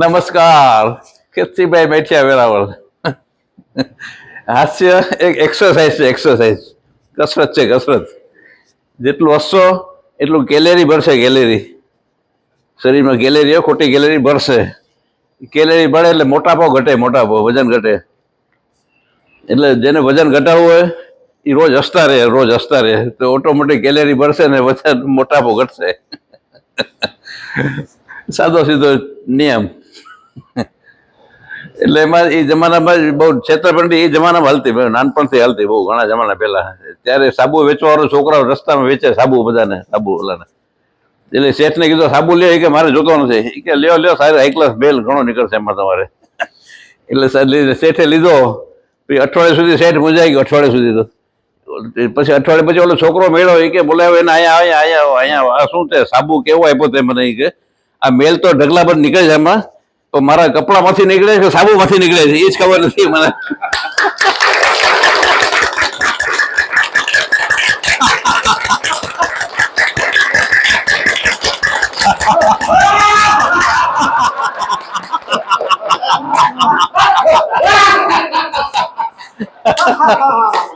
નમસ્કાર. કીર્તિભાઈ મેઠિયા વેરાવળ. હાસ્ય એક એક્સરસાઇઝ છે એક્સરસાઇઝ કસરત છે, કસરત. જેટલું હસશો એટલું ગેલેરી ભરશે ગેલેરી શરીરમાં ગેલેરીઓ ખોટી ગેલેરી ભરશે. કેલેરી ભળે એટલે મોટાપો ઘટે મોટાપો વજન ઘટે. એટલે જેને વજન ઘટાડવું હોય એ રોજ હસતા રહે, રોજ હસતા રહે. તો ઓટોમેટિક ગેલેરી ભરશે ને વજન મોટાપો ઘટશે. સાદો સીધો નિયમ. એટલે એમાં એ જમાનામાં બહુ છેતરપિંડી એ જમાનામાં હાલતી નાનપણથી હાલતી, બહુ ઘણા જમાના પહેલા. ત્યારે સાબુ વેચવાવાળો છોકરાઓ રસ્તામાં વેચે સાબુ બધાને, સાબુ ઓલાને. એટલે શેઠને કીધું, સાબુ એ કે મારે જોતો નથી. કે, લ્યો લ્યો, સાહેબ હાઈ ક્લાસ બેલ ઘણો નીકળશે એમાં તમારે. એટલે શેઠે લીધો. પછી અઠવાડિયા સુધી શેઠ મુંજાઈ ગયો, અઠવાડિયા સુધી તો. પછી અઠવાડિયા પછી ઓલો છોકરો મેળો એ કે બોલાવે એને, અહીંયા અહીંયા અહીંયા અહીંયા શું છે? સાબુ કેવો આપ્યો તે મને? કે આ મેલ તો ઢગલા પર નીકળે છે એમાં. તો મારા કપડામાંથી નીકળે છે સાબુમાંથી નીકળે છે? એ જ ખબર નથી મને.